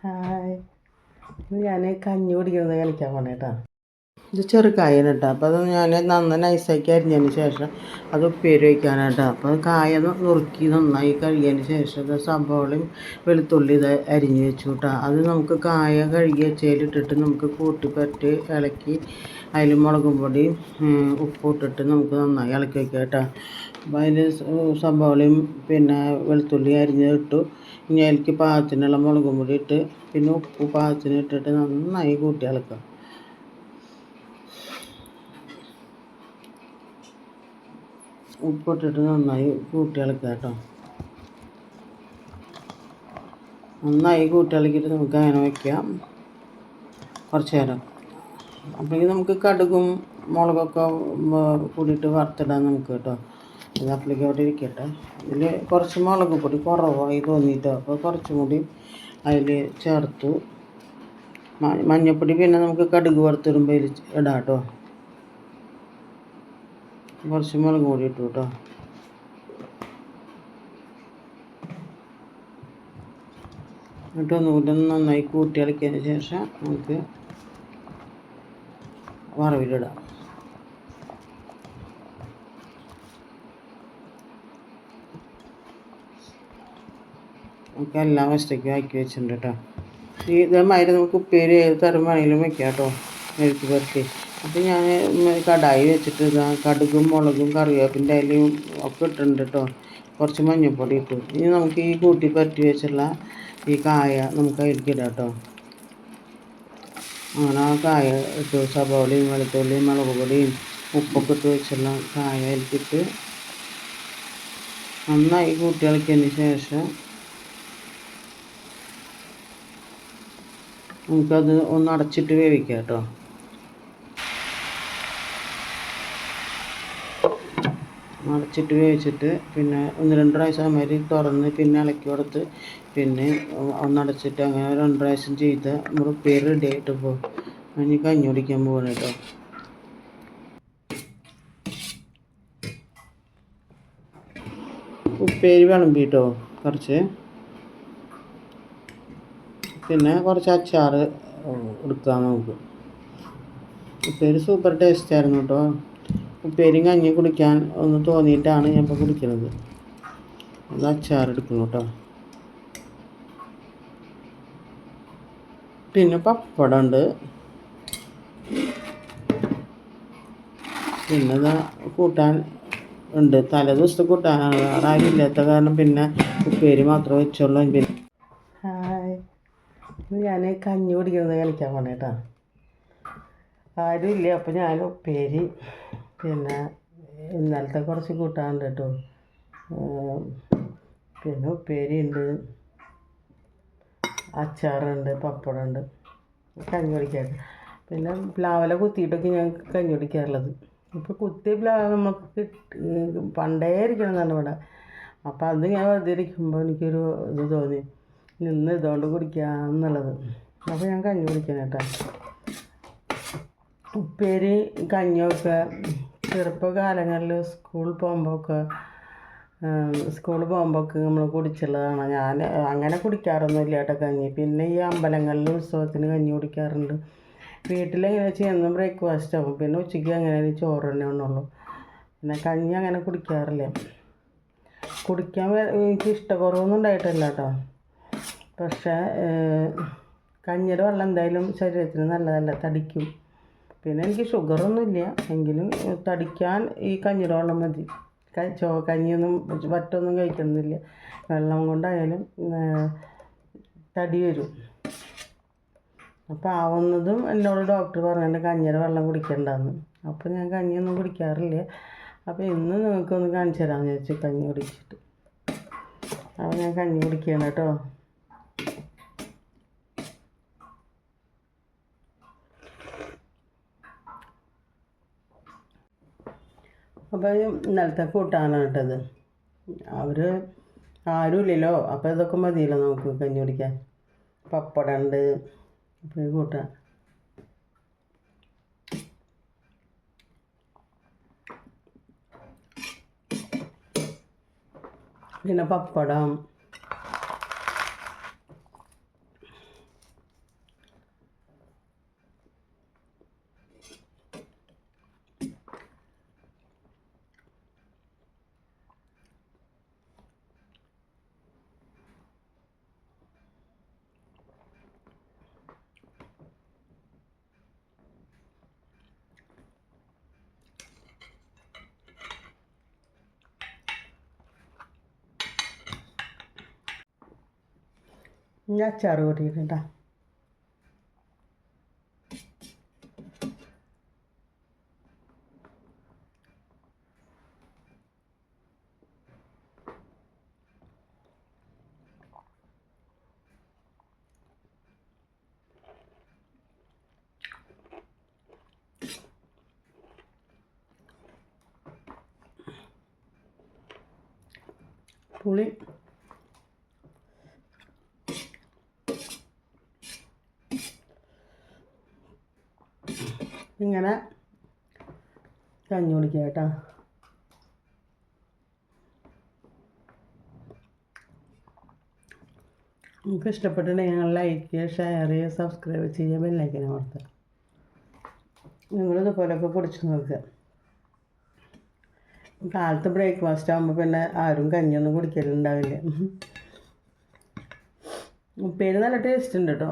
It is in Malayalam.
ഹായ്. ഞാൻ കഞ്ഞി കുടിക്കുന്നത് കളിക്കാൻ കേട്ടോ ഇത് ചെറുകായാണ് കേട്ടോ അപ്പോൾ അത് ഞാൻ നന്ന നൈസാക്കി അരിഞ്ഞതിന് ശേഷം അത് ഉപ്പേരി വയ്ക്കാനാട്ടോ അപ്പോൾ കായ നുറുക്കി നന്നായി കഴുകിയതിന് ശേഷം സംഭവം വെളുത്തുള്ളി ഇത് അരിഞ്ഞു വെച്ചു കേട്ടോ അത് നമുക്ക് കായ കഴുകി വെച്ചതിലിട്ടിട്ട് നമുക്ക് കൂട്ടി പറ്റി ഇളക്കി അതിൽ മുളകും പൊടി ഉപ്പ് ഇട്ടിട്ട് നമുക്ക് നന്നായി ഇളക്കി വയ്ക്കാം കേട്ടോ അതിൽ സബോളയും പിന്നെ വെളുത്തുള്ളി അരിഞ്ഞ് ഇട്ടു. ഇനി അതിലേക്ക് പാകത്തിനുള്ള മുളകും പൊടി ഇട്ട് പിന്നെ ഉപ്പ് പാകത്തിന് ഇട്ടിട്ട് നന്നായി കൂട്ടി ഇളക്കാം ഉപ്പിട്ടിട്ട് നന്നായി കൂട്ടി ഇളക്കുക കേട്ടോ. നന്നായി കൂട്ടി ഇളക്കിയിട്ട് നമുക്ക് അങ്ങനെ വയ്ക്കാം കുറച്ച് നേരം. അപ്പോഴേക്കും നമുക്ക് കടുകും മുളകൊക്കെ കൂടിയിട്ട് വറുത്തിടാം നമുക്ക് കേട്ടോ. ഇത് അവിടെ ഇരിക്കട്ടെ ഇതിൽ കുറച്ച് മുളക് പൊടി കുറവായി തോന്നിയിട്ട്. അപ്പോൾ കുറച്ചും കൂടി അതിൽ ചേർത്തു. മഞ്ഞപ്പൊടി പിന്നെ നമുക്ക് കടുക് വറുത്തിടുമ്പോൾ ഇതിൽ ഇടാം കേട്ടോ കുറച്ച് മുളക് പൊടി ഇട്ടു കേട്ടോ. എന്നിട്ട് ഒന്നുകൂടി നന്നായി കൂട്ടി ഇളക്കിയതിന് ശേഷം നമുക്ക് വറവിലിടാം. നമുക്ക് എല്ലാ വശത്തേക്കും ആക്കി വെച്ചിട്ടുണ്ട് കേട്ടോ ഈ ഇതേമാതിരി നമുക്ക് ഉപ്പേരി ഏത് തരം വേണമെങ്കിലും വെക്കാം കേട്ടോ മെഴുക്ക് പുരട്ടി അപ്പോൾ ഞാൻ കടായി വെച്ചിട്ട് ഇതാ കടുകും മുളകും കറിവേപ്പിന്റെ ഇലയും ഒക്കെ ഇട്ടിട്ടുണ്ട് കേട്ടോ കുറച്ച് മഞ്ഞൾപ്പൊടി ഇട്ടു. ഇനി നമുക്ക് ഈ കൂട്ടി പറ്റി വെച്ചുള്ള ഈ കായ നമുക്ക് അതിലേക്ക് ഇടാം കേട്ടോ അങ്ങനെ ആ കായ ഇട്ടു. സബോളയും വെളുത്തുള്ളിയും മുളക് പൊടിയും ഉപ്പൊക്കെ ഇട്ട് വെച്ചുള്ള കായ അതിലേക്കിട്ട് നന്നായി കൂട്ടി ഇളക്കിയതിന് ശേഷം നമുക്കത് ഒന്ന് അടച്ചിട്ട് വേവിക്കാം കേട്ടോ. അടച്ചിട്ട് വേവിച്ചിട്ട് പിന്നെ ഒന്ന് രണ്ട് പ്രാവശ്യം മാതിരി തുറന്ന് പിന്നെ ഇളക്കി കൊടുത്ത് പിന്നെ ഒന്നടച്ചിട്ട് അങ്ങനെ രണ്ട് പ്രാവശ്യം ചെയ്ത് നമ്മുടെ പേര് റെഡി ആയിട്ട് പോകും ഇനി കഞ്ഞി കുടിക്കാൻ പോകണം കേട്ടോ. ഉപ്പേരി വിളമ്പിട്ടോ കുറച്ച്. പിന്നെ കുറച്ച് അച്ചാർ എടുക്കാം നമുക്ക്. ഉപ്പേരി സൂപ്പർ ടേസ്റ്റ് ആയിരുന്നു കേട്ടോ. ഉപ്പേരിയും കഞ്ഞി കുടിക്കാൻ ഒന്ന് തോന്നിയിട്ടാണ് ഞാൻ ഇപ്പോൾ കുടിക്കുന്നത്. അത് അച്ചാർ എടുക്കുന്നു കേട്ടോ. പിന്നെ പപ്പടമുണ്ട് പിന്നെ കൂട്ടാൻ ഉണ്ട്. തലേ ദിവസത്തെ കൂട്ടാൻ ആരും ഇല്ലാത്ത കാരണം പിന്നെ ഉപ്പേരി മാത്രമേ വെച്ചുള്ളൂ. ഞാൻ കഞ്ഞി കുടിക്കുന്നത് കളിക്കാൻ പോണേ കേട്ടോ ആരുമില്ല അപ്പോൾ ഞാൻ ഉപ്പേരി പിന്നെ ഇന്നലത്തെ കുറച്ച് കൂട്ടാനുണ്ട് കേട്ടോ. പിന്നെ ഉപ്പേരി ഉണ്ട് അച്ചാറുണ്ട് പപ്പടമുണ്ട്. കഞ്ഞി കുടിക്കാൻ പിന്നെ പ്ലാവല കുത്തിയിട്ടൊക്കെ ഞാൻ കഞ്ഞി കുടിക്കാറുള്ളത്. ഇപ്പോൾ കുത്തിയ പ്ലാവ നമുക്ക് പണ്ടേ ഇരിക്കണമെന്നാണ് ഇവിടെ. അപ്പോൾ അത് ഞാൻ വെറുതെ ഇരിക്കുമ്പോൾ എനിക്കൊരു ഇത് തോന്നി. നിന്ന് ഇതുകൊണ്ട് കുടിക്കാമെന്നുള്ളത് അപ്പോൾ ഞാൻ കഞ്ഞി കുടിക്കാൻ കേട്ടോ ഉപ്പേരി കഞ്ഞൊക്കെ ചെറുപ്പകാലങ്ങളിൽ സ്കൂൾ പോകുമ്പോഴൊക്കെ സ്കൂളിൽ പോകുമ്പോഴൊക്കെ നമ്മൾ കുടിച്ചുള്ളതാണ്. ഞാൻ അങ്ങനെ കുടിക്കാറൊന്നുമില്ല കേട്ടോ കഞ്ഞി. പിന്നെ ഈ അമ്പലങ്ങളിൽ ഉത്സവത്തിന് കഞ്ഞി കുടിക്കാറുണ്ട്. വീട്ടിലെങ്ങനെ വെച്ചാൽ എന്നും ബ്രേക്ക്ഫാസ്റ്റ്. ആകും പിന്നെ ഉച്ചയ്ക്ക് അങ്ങനെ ചോറ് തന്നെ ഉണ്ണുള്ളൂ. പിന്നെ കഞ്ഞി അങ്ങനെ കുടിക്കാറില്ല. കുടിക്കാൻ എനിക്ക് ഇഷ്ടക്കുറവൊന്നും ഉണ്ടായിട്ടില്ല കേട്ടോ പക്ഷേ കഞ്ഞിയുടെ വെള്ളം എന്തായാലും ശരീരത്തിന് നല്ലതല്ല തടിക്കും. പിന്നെ എനിക്ക് ഷുഗറൊന്നുമില്ല എങ്കിലും തടിക്കാൻ ഈ കഞ്ഞിയുടെ വെള്ളം മതി. ചോ കഞ്ഞിയൊന്നും വറ്റൊന്നും കഴിക്കണമെന്നില്ല. വെള്ളം കൊണ്ടായാലും തടി വരും. അപ്പോൾ ആവുന്നതും എന്നോട് ഡോക്ടർ പറഞ്ഞിട്ട് കഞ്ഞിയുടെ വെള്ളം കുടിക്കണ്ടെന്ന്. അപ്പോൾ ഞാൻ കഞ്ഞിയൊന്നും കുടിക്കാറില്ല. അപ്പോൾ ഇന്ന് നിങ്ങൾക്കൊന്ന് കാണിച്ചു തരാമെന്ന് ചോദിച്ചു കഞ്ഞി കുടിച്ചിട്ട്. അപ്പോൾ ഞാൻ കഞ്ഞി കുടിക്കുകയാണ് കേട്ടോ. അപ്പോൾ ഇന്നലത്തെ കൂട്ടാനാണ് കേട്ടത്. അവർ ആരുമില്ലല്ലോ അപ്പോൾ ഇതൊക്കെ മതിയല്ലോ നമുക്ക് കഞ്ഞി കുടിക്കാൻ. പപ്പടം ഉണ്ട് അപ്പോൾ കൂട്ടാൻ പിന്നെ പപ്പടം ഇനി അച്ചാർ കൂട്ടിയിട്ടാ പുളി. ഇങ്ങനെ കഞ്ഞി കുടിക്കുക കേട്ടോ. നിങ്ങൾക്ക് ഇഷ്ടപ്പെട്ടിട്ടുണ്ടെങ്കിൽ ഞങ്ങൾ ലൈക്ക് ചെയ്യുക ഷെയർ ചെയ്യുക സബ്സ്ക്രൈബ് ചെയ്യുക ബെല്ലൈക്കനെ ഓർത്ത് നിങ്ങളിതുപോലൊക്കെ കുടിച്ച് നോക്കുക കാലത്ത് ബ്രേക്ക്ഫാസ്റ്റ് ആകുമ്പോൾ പിന്നെ ആരും കഞ്ഞിയൊന്നും കുടിക്കലുണ്ടാവില്ല. ഉപ്പേരി നല്ല ടേസ്റ്റ് ഉണ്ട് കേട്ടോ.